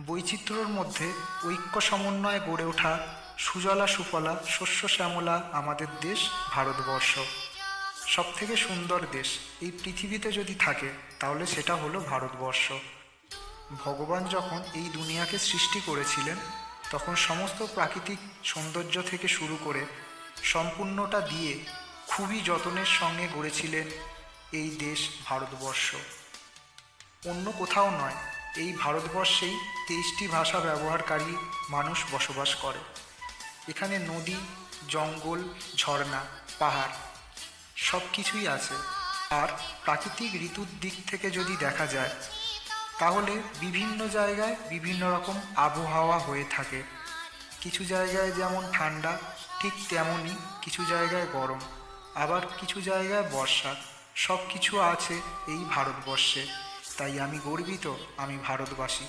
বৈচিত্র্যর মধ্যে ঐক্য সমন্বয়ে গড়ে ওঠা সুজলা সুফলা শস্য শ্যামলা আমাদের দেশ, ভারতবর্ষ। সব থেকে সুন্দর দেশ। এই পৃথিবীতে যদি থাকে, তাহলে সেটা হলো ভারতবর্ষ। ভগবান যখন এই দুনিয়াকে সৃষ্টি করেছিলেন, তখন সমস্ত প্রাকৃতিক সৌন্দর্য থেকে শুরু করে সম্পূর্ণটা দিয়ে খুবই যত্নের সঙ্গে গড়েছিলেন এই দেশ, ভারতবর্ষ। অন্য কোথাও নয় এই ভারতবর্ষেই তেইশটি ভাষা ব্যবহারকারী মানুষ বসবাস করে। এখানে নদী, জঙ্গল, ঝর্ণা, পাহাড় সব কিছুই আছে। আর প্রাকৃতিক ঋতুর দিক থেকে যদি দেখা যায়, তাহলে বিভিন্ন জায়গায় বিভিন্ন রকম আবহাওয়া হয়ে থাকে। কিছু জায়গায় যেমন ঠান্ডা, ঠিক তেমনই কিছু জায়গায় গরম। আবার কিছু জায়গায় বর্ষা সব কিছু আছে এই ভারতবর্ষে। তাই আমি গর্বিত আমি ভারতবাসী।